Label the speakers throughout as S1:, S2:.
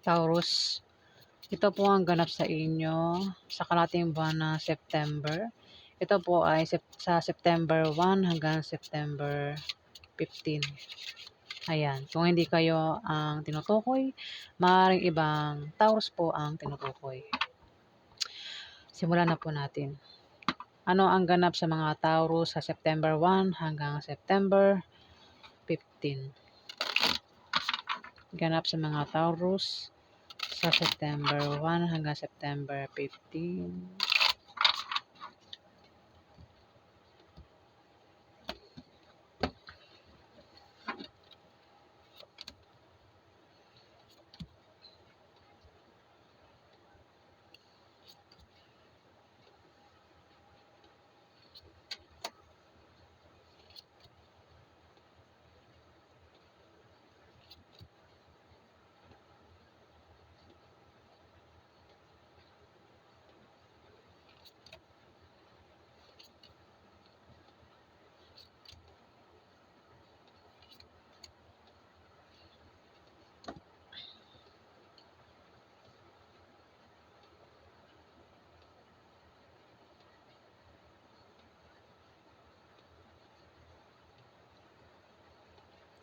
S1: Taurus, ito po ang ganap sa inyo sa kalating buwan ng September. Ito po ay sa September 1 hanggang September 15. Ayan, kung hindi kayo ang tinutukoy, maaaring ibang Taurus po ang tinutukoy. Simulan na po natin. Ano ang ganap sa mga Taurus sa September 1 hanggang September 15? Ganap sa mga Taurus sa September 1 hanggang September 15.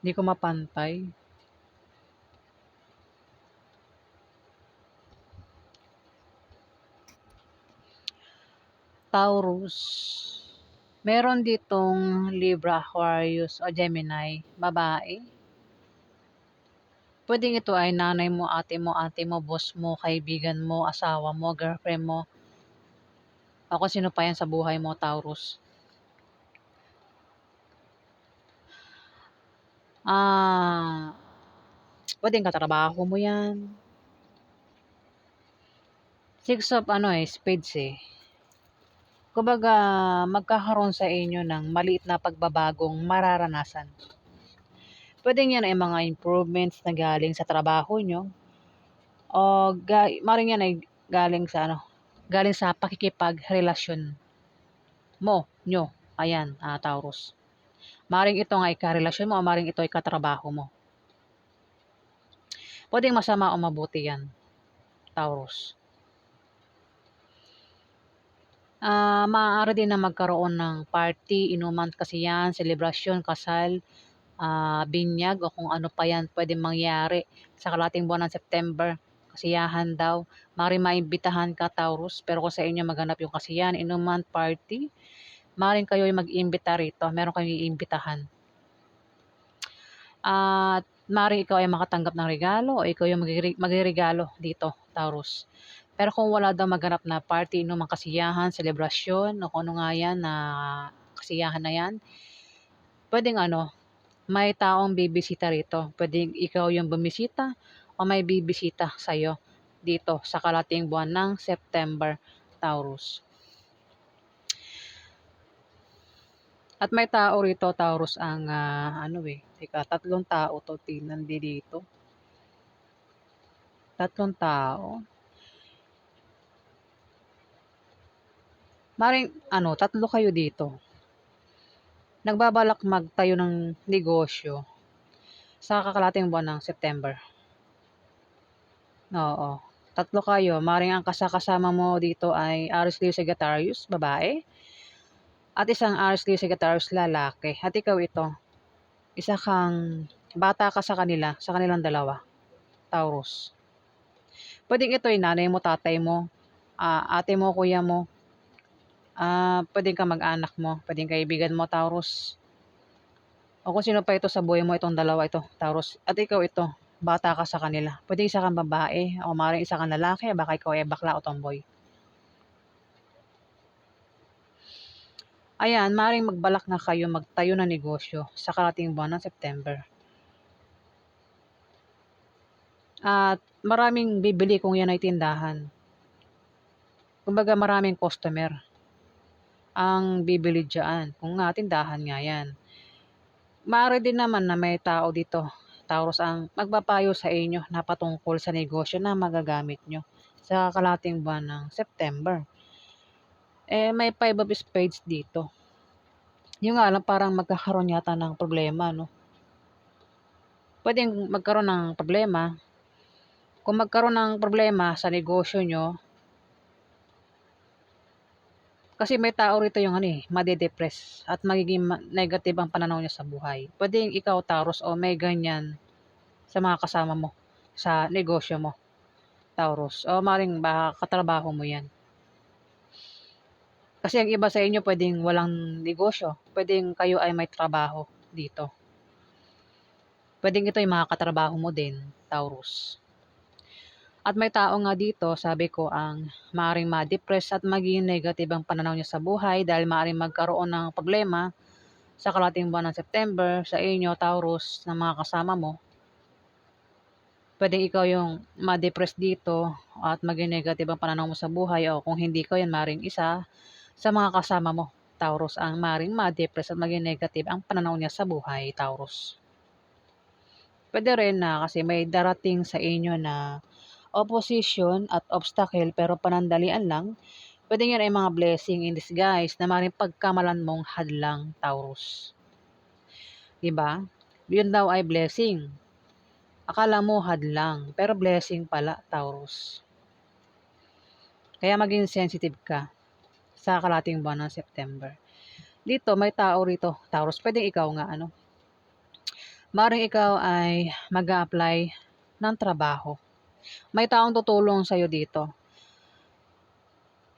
S1: Hindi ko mapantay. Taurus. Meron ditong Libra, Aquarius o Gemini, babae. Pwedeng ito ay nanay mo, ate mo, ate mo, boss mo, kaibigan mo, asawa mo, girlfriend mo. O kung sino pa yan sa buhay mo, Taurus. Ah, pwedeng katrabaho mo yan. Six of ano eh, spades eh. Kumbaga, magkakaroon sa inyo ng maliit na pagbabagong mararanasan. Pwedeng yan ay mga improvements na galing sa trabaho nyo. O ga, maring yan ay galing sa ano, galing sa pakikipagrelasyon mo, nyo. Ayan, ah, Taurus. Maring ito nga ay karelasyon mo o maring ito ay katrabaho mo. Pwedeng masama o mabuti yan, Taurus. Ah, maaari din na magkaroon ng party, inuman kasi yan, selebrasyon, kasal, ah, binyag o kung ano pa yan pwedeng mangyari sa kalating buwan ng September. Kasiyahan daw. Maaaring maimbitahan ka, Taurus, pero kung sa inyo maganap yung kasiyahan, inuman, party, maaaring kayo yung mag-iimbita rito. Meron kayong iimbitahan. At maaaring ikaw ay makatanggap ng regalo o ikaw yung magre- magregalo dito, Taurus. Pero kung wala daw maganap na party, inuman kasiyahan, selebrasyon, o kung ano nga yan na kasiyahan na yan, pwedeng ano, may taong bibisita rito. Pwedeng ikaw yung bumisita o may bibisita sa'yo dito sa kalating buwan ng September, Taurus. At may tao rito, Taurus, ang ah, ano eh, teka, tatlong tao to, tingnan di dito. Tatlong tao. Maring, ano, tatlo kayo dito. Nagbabalak magtayo ng negosyo sa kakalating buwan ng September. Oo. Tatlo kayo. Maring ang kasakasama mo dito ay Aries Leo Sagittarius, babae. At isang Leo Sagittarius, lalaki. At ikaw ito. Isa kang bata ka sa kanila, sa kanilang dalawa. Taurus. Pwedeng ito ay nanay mo, tatay mo, ah, ate mo, kuya mo. Ah, pwedeng ka mag-anak mo, pwedeng kaibigan mo, Taurus. O kung sino pa ito sa buhay mo, itong dalawa ito, Taurus. At ikaw ito, bata ka sa kanila. Pwede isa kang babae, o maaaring isa kang lalaki, baka ikaw ay bakla o tomboy. Ayan, maaaring magbalak na kayo magtayo ng negosyo sa karating buwan ng September. At maraming bibili kung yan ay tindahan. Kumbaga maraming customer ang bibili dyan. Kung nga, tindahan nga yan. Maaari din naman na may tao dito, Taurus, ang magpapayo sa inyo na patungkol sa negosyo na magagamit nyo sa kalating buwan ng September. Eh, may five of spades dito. Yung nga lang, parang magkakaroon yata ng problema, no? Pwedeng magkaroon ng problema kung magkaroon ng problema sa negosyo nyo, kasi may tao rito yung ano eh, madedepress at magiging ma- negative ang pananaw niya sa buhay. Pwedeng ikaw, Taurus, o may ganyan sa mga kasama mo, sa negosyo mo, Taurus. O maring baka katrabaho mo yan. Kasi ang iba sa inyo pwedeng walang negosyo. Pwedeng kayo ay may trabaho dito. Pwedeng ito yung mga katrabaho mo din, Taurus. At may tao nga dito, sabi ko, ang maaaring ma-depress at maging negative ang pananaw niya sa buhay dahil maaaring magkaroon ng problema sa kalating buwan ng September sa inyo, Taurus, ng mga kasama mo. Pwedeng ikaw yung ma-depress dito at maging negative ang pananaw mo sa buhay o kung hindi ko yan, maaaring isa sa mga kasama mo, Taurus, ang maaaring ma-depress at maging negative ang pananaw niya sa buhay, Taurus. Pwede rin na kasi may darating sa inyo na opposition at obstacle pero panandalian lang, pwede yan ay mga blessing in disguise na maaaring pagkamalan mong hadlang, Taurus. Diba? Yun daw ay blessing. Akala mo hadlang, pero blessing pala, Taurus. Kaya maging sensitive ka sa kalating buwan ng September. Dito, may tao rito, Taurus. Pwede ikaw nga, ano? Maring ikaw ay mag apply ng trabaho may taong tutulong sa'yo dito.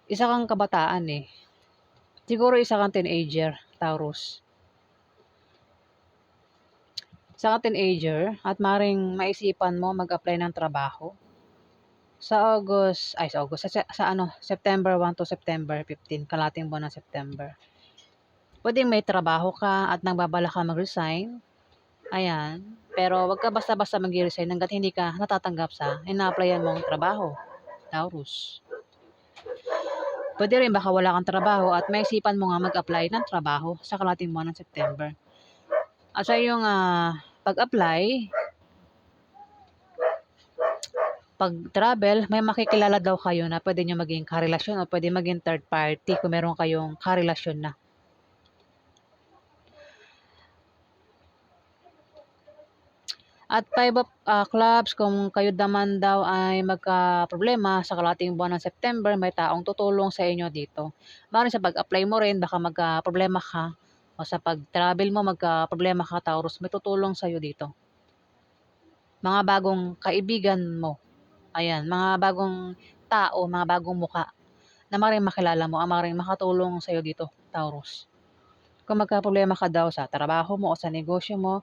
S1: Isa kang kabataan eh. Siguro isa kang teenager, Taurus. Kang teenager at maring maisipan mo mag-apply ng trabaho. Sa August, ay sa August, sa, sa ano, September 1 to September 15, kalating buwan ng September. Pwedeng may trabaho ka at nang babala ka mag-resign. Ayan. Pero wag ka basta-basta mag-resign hanggat hindi ka natatanggap sa ina-applyan mong trabaho. Taurus. Pwede rin baka wala kang trabaho at may isipan mo nga mag-apply ng trabaho sa kalating buwan ng September. At sa iyong uh, pag-apply, pag-travel, may makikilala daw kayo na pwede nyo maging karelasyon o pwede maging third party kung meron kayong karelasyon na. At five of uh, clubs, kung kayo naman daw ay magka-problema sa kalating buwan ng September, may taong tutulong sa inyo dito. Baka sa pag-apply mo rin, baka magka-problema ka. O sa pag-travel mo, magka-problema ka, Taurus, may tutulong sa iyo dito. Mga bagong kaibigan mo. Ayan, mga bagong tao, mga bagong muka na maring makilala mo, ang maring makatulong sa iyo dito, Taurus. Kung magka-problema ka daw sa trabaho mo o sa negosyo mo,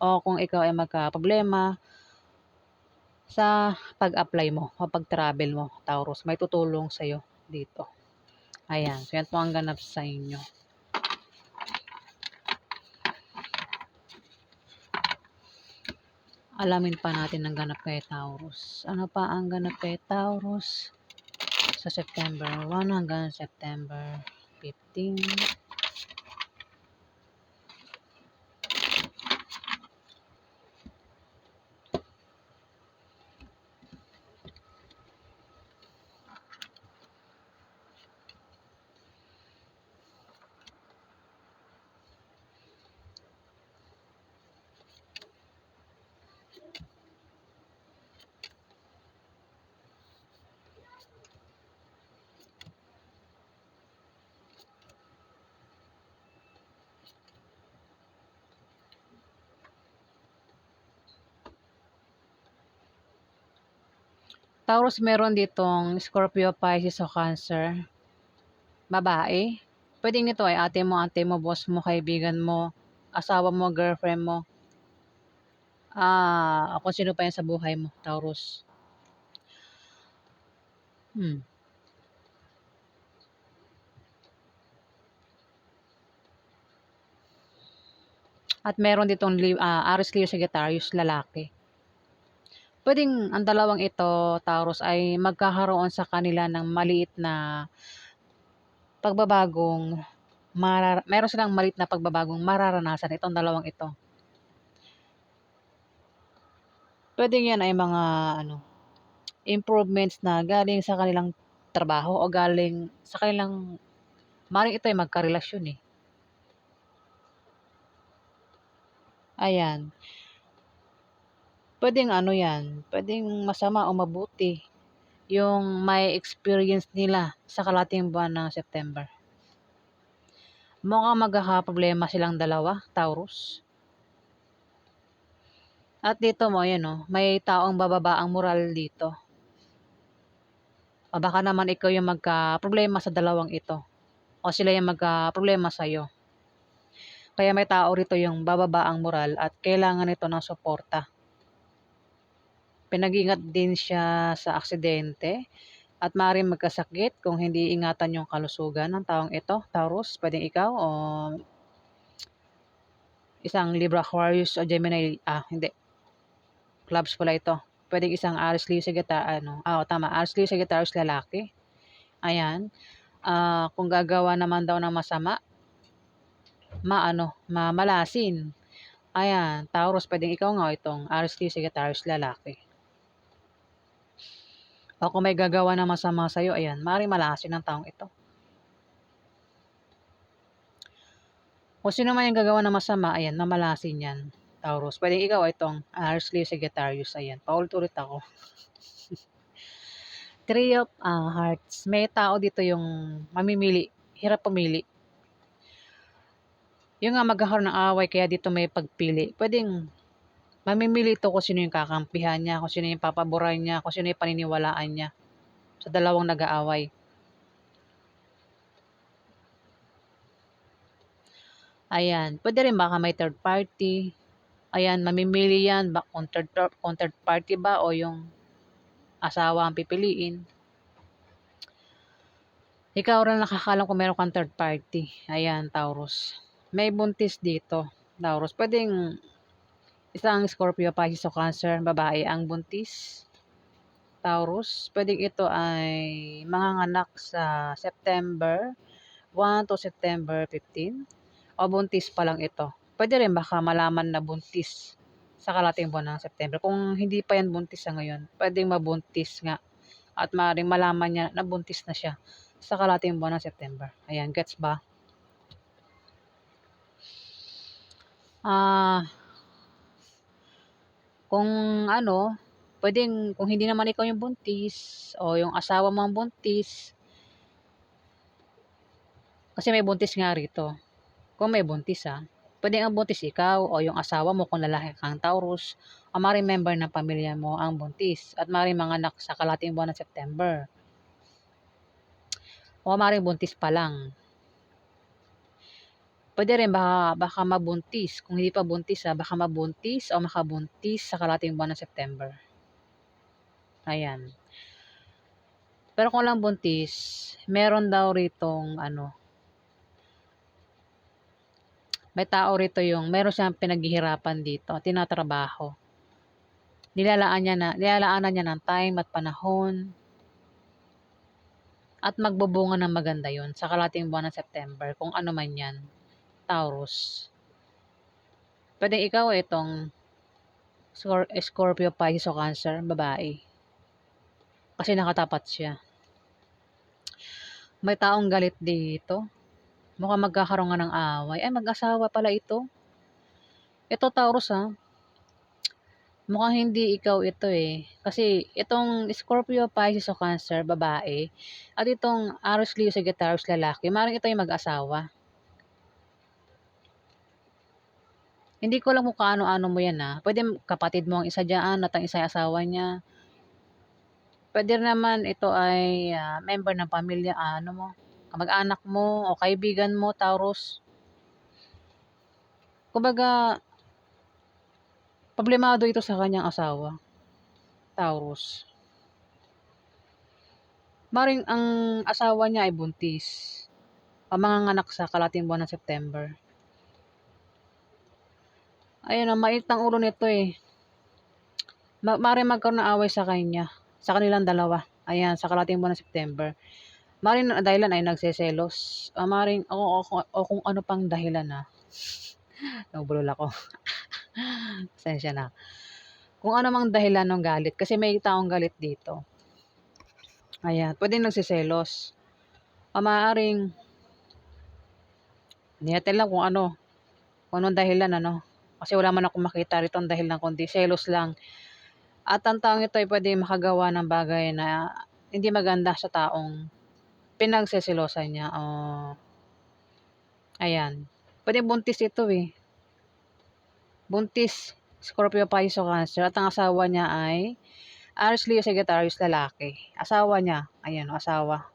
S1: o kung ikaw ay magka-problema sa pag-apply mo o pag-travel mo, Taurus. May tutulong sa'yo dito. Ayan. So, yan po ang ganap sa inyo. Alamin pa natin ang ganap kay Taurus. Ano pa ang ganap kay Taurus sa September 1 hanggang September 15? Taurus meron ditong Scorpio, Pisces o Cancer. Babae. Pwedeng ito ay ate mo, ate mo, boss mo, kaibigan mo, asawa mo, girlfriend mo. Ah, kung sino pa yan sa buhay mo, Taurus. Hmm. At meron ditong uh, Aries Leo Sagittarius, lalaki. Pwedeng ang dalawang ito, Taurus, ay magkakaroon sa kanila ng maliit na pagbabagong marar meron silang maliit na pagbabagong mararanasan itong dalawang ito. Pwedeng yan ay mga ano, improvements na galing sa kanilang trabaho o galing sa kanilang maring ito ay magkarelasyon eh. Ayan. Puwedeng ano 'yan, puwedeng masama o mabuti yung may experience nila sa kalahating buwan ng September. Mukhang magkakaproblema silang dalawa, Taurus. At dito mo, ayan oh, may taong bababa ang moral dito. O baka naman ikaw yung magka-problema sa dalawang ito. O sila yung magka-problema sa'yo. Kaya may tao rito yung bababa ang moral at kailangan nito ng suporta. Pinag-ingat din siya sa aksidente at maaaring magkasakit kung hindi ingatan yung kalusugan ng taong ito. Taurus, pwedeng ikaw o isang Libra, Aquarius o Gemini. Ah, hindi. Clubs pala ito. Pwedeng isang Aries, Leo, Sagittarius. Ano? Ah, oh, tama. Aries, Leo, Sagittarius, lalaki. Ayan. Ah, kung gagawa naman daw ng masama, maano, mamalasin. Ayan, Taurus, pwedeng ikaw nga itong Aries, Leo, Sagittarius, lalaki. O kung may gagawa ng masama sa'yo, ayan, maaaring malasin ng taong ito. Kung sino man yung gagawa ng masama, ayan, mamalasin yan. Taurus. Pwedeng ikaw itong Aries, Leo, Sagittarius. Ayan, paulit-ulit ako. Three of uh, Hearts. May tao dito yung mamimili. Hirap pumili. Yung nga magkakaroon ng away, kaya dito may pagpili. Pwedeng mamimili ito kung sino yung kakampihan niya, kung sino yung papaboran niya, kung sino yung paniniwalaan niya sa dalawang nag-aaway. Ayan, pwede rin baka may third party. Ayan, mamimili yan ba kung third, kung third party ba o yung asawa ang pipiliin. Ikaw rin nakakalam kung meron kang third party. Ayan, Taurus. May buntis dito, Taurus. Pwedeng isang Scorpio, Pisces o Cancer, babae ang buntis. Taurus, pwedeng ito ay manganganak sa September 1 to September 15 o buntis pa lang ito. Pwede rin baka malaman na buntis sa kalating buwan ng September. Kung hindi pa yan buntis sa ngayon, pwedeng mabuntis nga. At maaaring malaman niya na buntis na siya sa kalating buwan ng September. Ayan, gets ba? Ah, kung ano, pwedeng kung hindi naman ikaw yung buntis o yung asawa mo ang buntis, kasi may buntis nga rito. Kung may buntis ha, pwede ang buntis ikaw o yung asawa mo kung lalaki kang Taurus o maring member ng pamilya mo ang buntis at maring mga anak sa kalating buwan ng September. O maring buntis pa lang. Pwede rin baka, baka mabuntis. Kung hindi pa buntis ha, baka mabuntis o makabuntis sa kalating buwan ng September. Ayan. Pero kung lang buntis, meron daw ritong ano, may tao rito yung meron siyang pinaghihirapan dito, tinatrabaho. Nilalaan niya na, nilalaanan niya ng time at panahon at magbubunga ng maganda yon sa kalating buwan ng September, kung ano man yan, Taurus. Pwede ikaw itong Scorpio, Pisces o Cancer, babae. Kasi nakatapat siya. May taong galit dito Mukhang magkakaroon nga ng away. Ay, mag-asawa pala ito. Ito, Taurus, ha? Mukhang hindi ikaw ito eh. Kasi itong Scorpio, Pisces o Cancer, babae, at itong Aries, Leo, Sagittarius, lalaki, maaaring ito yung mag-asawa. Hindi ko lang kung kaano-ano mo yan ha. Pwede kapatid mo ang isa dyan at ang isa asawa niya. Pwede naman ito ay uh, member ng pamilya, ano mo, kamag-anak mo o kaibigan mo, Taurus. Kumbaga, problemado ito sa kanyang asawa, Taurus. Maring ang asawa niya ay buntis. Pamanganganak sa kalating buwan ng September. Ayun na, mait ang ulo nito eh. Ma magkaroon ng away sa kanya. Sa kanilang dalawa. Ayan, sa kalating buwan ng September. Maring dahilan ay nagseselos. Uh, maring o, o, o, o kung ano pang dahilan na. Nabulol ako. Pasensya na. Kung ano mang dahilan ng galit. Kasi may taong galit dito. Ayan. Pwede nagseselos. O maaaring hindi lang kung ano. Kung anong dahilan ano. Kasi wala man akong makita rito ang dahilan kundi selos lang. At ang taong ito ay pwede makagawa ng bagay na hindi maganda sa taong pinagsisilosan niya o ayan. Pwede buntis ito eh. Buntis, Scorpio, Pisces, Cancer. At ang asawa niya ay Aries, Leo, Sagittarius, lalaki. Asawa niya, ayan, asawa.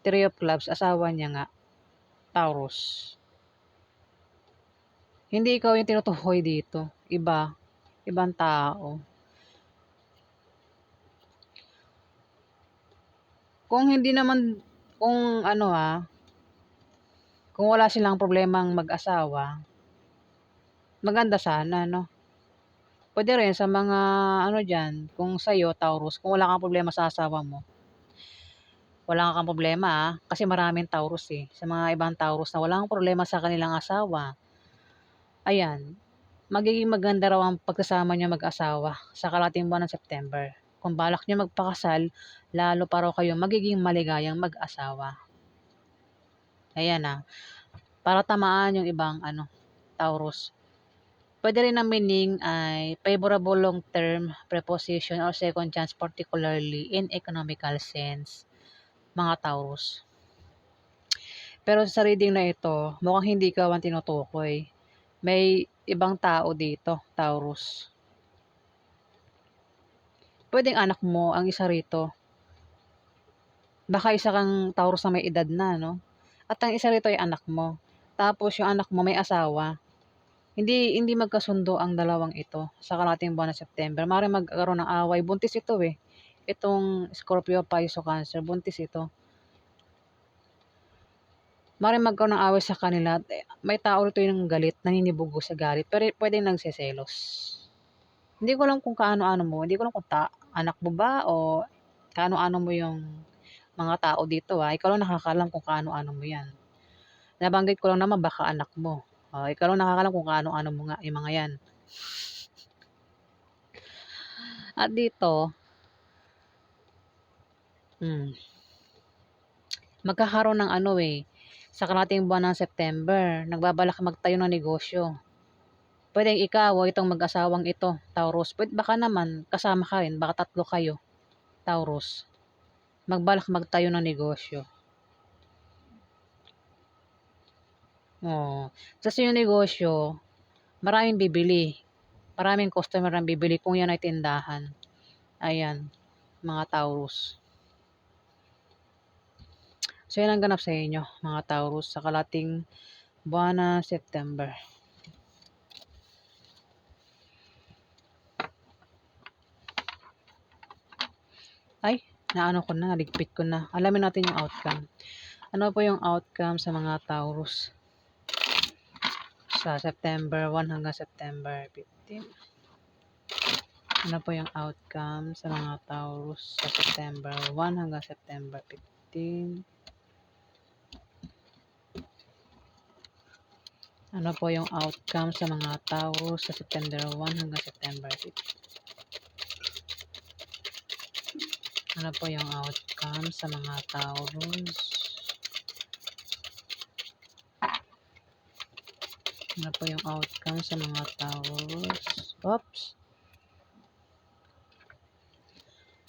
S1: Three of Clubs, asawa niya nga. Taurus. Hindi ikaw yung tinutukoy dito. Iba. Ibang tao. Kung hindi naman, kung ano ah, kung wala silang problemang mag-asawa, maganda sana, no? Pwede rin sa mga, ano dyan, kung sa'yo, Taurus, kung wala kang problema sa asawa mo, wala kang problema ah, kasi maraming Taurus eh. Sa mga ibang Taurus na wala kang problema sa kanilang asawa, ayan, magiging maganda raw ang pagkasama niya mag-asawa sa kalating buwan ng September. Kung balak niya magpakasal, lalo pa raw kayo magiging maligayang mag-asawa. Ayan ah. Para tamaan yung ibang ano, Taurus. Pwede rin ang meaning ay favorable long-term preposition or second chance particularly in economical sense, mga Taurus. Pero sa reading na ito, mukhang hindi ka ang tinutukoy. May ibang tao dito, Taurus. Pwedeng anak mo ang isa rito. Baka isa kang Taurus na may edad na, no? At ang isa rito ay anak mo. Tapos yung anak mo may asawa. Hindi hindi magkasundo ang dalawang ito sa kalating buwan ng September. Mari magkaroon ng away. Buntis ito eh. Itong Scorpio, Pisces, Cancer. Buntis ito. Mari magkaroon ng away sa kanila. May tao rito yung galit, naninibugo sa galit. Pero pwede nagseselos. Hindi ko alam kung kaano-ano mo. Hindi ko alam kung ta anak mo ba o kaano-ano mo yung mga tao dito ah. Ikaw lang nakakalam kung kaano-ano mo yan. Nabanggit ko lang naman baka anak mo. Oh, ikaw lang nakakalam kung kaano-ano mo nga yung mga yan. At dito, hmm, magkakaroon ng ano eh, sa kalating buwan ng September, nagbabalak magtayo ng negosyo. Pwedeng ikaw o itong mag-asawang ito, Taurus. Pwede baka naman kasama ka rin, baka tatlo kayo, Taurus. Magbalak magtayo ng negosyo. Oh, sa yung negosyo, maraming bibili. Maraming customer ang bibili kung yan ay tindahan. Ayan, mga Taurus. So, yan ang ganap sa inyo, mga Taurus, sa kalating buwan na September. Ay, naano ko na, naligpit ko na. Alamin natin yung outcome. Ano po yung outcome sa mga Taurus? Sa September 1 hanggang September 15. Ano po yung outcome sa mga Taurus sa September 1 hanggang September 15? Ano po yung outcome sa mga Taurus sa September 1 hanggang September 15? Ano po yung outcome sa mga Taurus? Ano po yung outcome sa mga Taurus? Oops.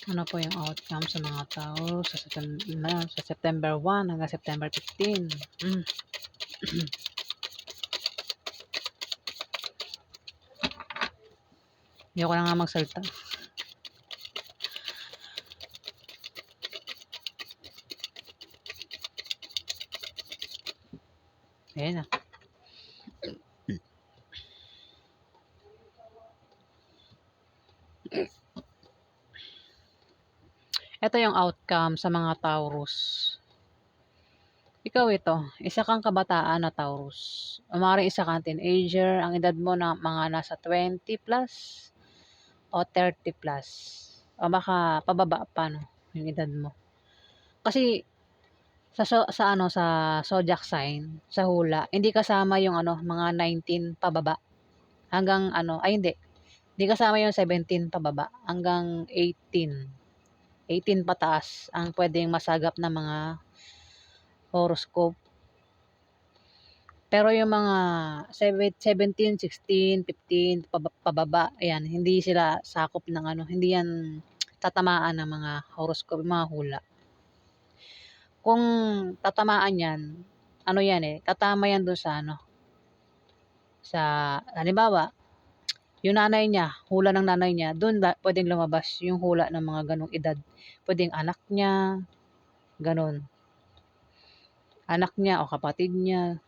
S1: Ano po yung outcome sa mga Taurus sa September, sa September 1 hanggang September 15? Mm. Hindi ko na nga magsalita. Ayan na. Ito yung outcome sa mga Taurus. Ikaw ito, isa kang kabataan na Taurus. Umari isa kang teenager, ang edad mo na mga nasa 20 plus o 30 plus. O baka pababa pa no, yung edad mo. Kasi sa sa ano sa zodiac sign, sa hula, hindi kasama yung ano, mga 19 pababa. Hanggang ano, ay hindi. Hindi kasama yung 17 pababa hanggang 18. 18 pataas ang pwedeng masagap na mga horoscope. Pero yung mga seven- 17, 16, 15, paba- pababa, ayan, hindi sila sakop ng ano, hindi yan tatamaan ng mga horoscope, mga hula. Kung tatamaan yan, ano yan eh, tatama yan doon sa ano, sa, halimbawa, yung nanay niya, hula ng nanay niya, doon pwedeng lumabas yung hula ng mga ganong edad. Pwedeng anak niya, ganon. Anak niya o kapatid niya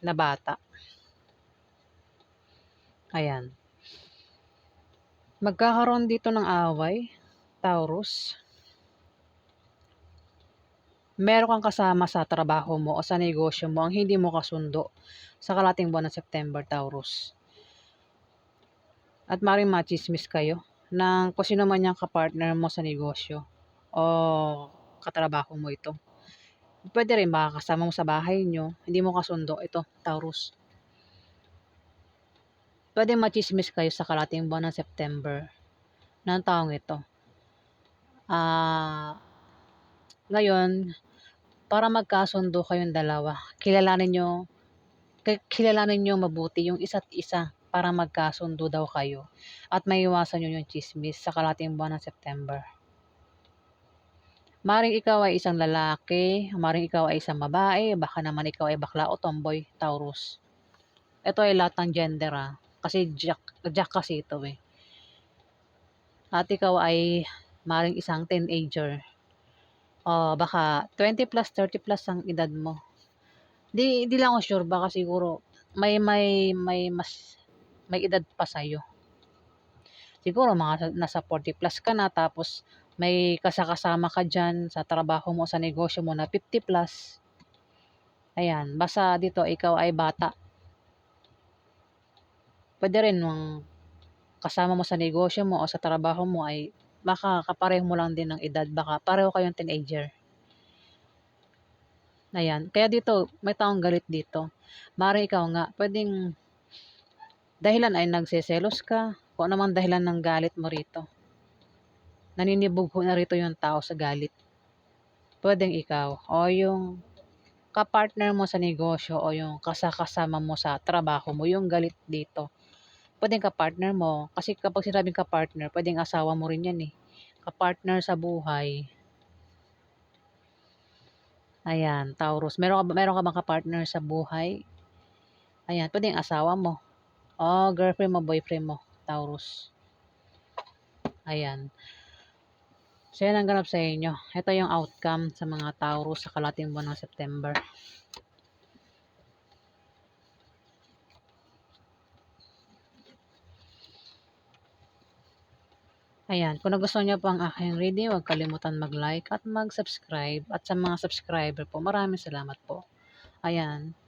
S1: na bata. Ayan. Magkakaroon dito ng away, Taurus. Meron kang kasama sa trabaho mo o sa negosyo mo ang hindi mo kasundo sa kalating buwan ng September, Taurus. At maring machismis kayo ng kung sino man yung kapartner mo sa negosyo o katrabaho mo ito. Pwede rin makakasama mo sa bahay nyo, hindi mo kasundo ito, Taurus. Pwede machismis kayo sa kalating buwan ng September ng taong ito. Ah, ngayon, para magkasundo kayong dalawa, kilalanin nyo, ki- kilalanin nyo mabuti yung isa't isa para magkasundo daw kayo at maiwasan nyo yung chismis sa kalating buwan ng September. Maring ikaw ay isang lalaki, maring ikaw ay isang babae, baka naman ikaw ay bakla o tomboy, Taurus. Ito ay lahat ng gender ah. Kasi jack, jack kasi ito eh. At ikaw ay maring isang teenager. O baka 20 plus, 30 plus ang edad mo. Di, di lang ako sure, baka siguro may, may, may mas, may edad pa sa'yo. Siguro mga nasa 40 plus ka na, tapos may kasakasama ka dyan sa trabaho mo, sa negosyo mo na 50 plus. Ayan, basta dito ikaw ay bata. Pwede rin yung kasama mo sa negosyo mo o sa trabaho mo ay baka kapareho mo lang din ng edad, baka pareho kayong teenager. Ayan, kaya dito, may taong galit dito. Mari ikaw nga, pwedeng dahilan ay nagseselos ka, kung ano mang dahilan ng galit mo rito. Naninibog na rito yung tao sa galit. Pwedeng ikaw, o yung kapartner mo sa negosyo o yung kasakasama mo sa trabaho mo, yung galit dito pwedeng ka-partner mo. Kasi kapag sinabing ka-partner, pwedeng asawa mo rin yan eh. Ka-partner sa buhay. Ayan, Taurus. Meron ka, meron ka bang ka-partner sa buhay? Ayan, pwedeng asawa mo. O girlfriend mo, boyfriend mo, Taurus. Ayan. So, yan ang ganap sa inyo. Ito yung outcome sa mga Taurus sa kalating buwan ng September. Ayan, kung nagustuhan niyo po ang aking reading, huwag kalimutan mag-like at mag-subscribe. At sa mga subscriber po, maraming salamat po. Ayan,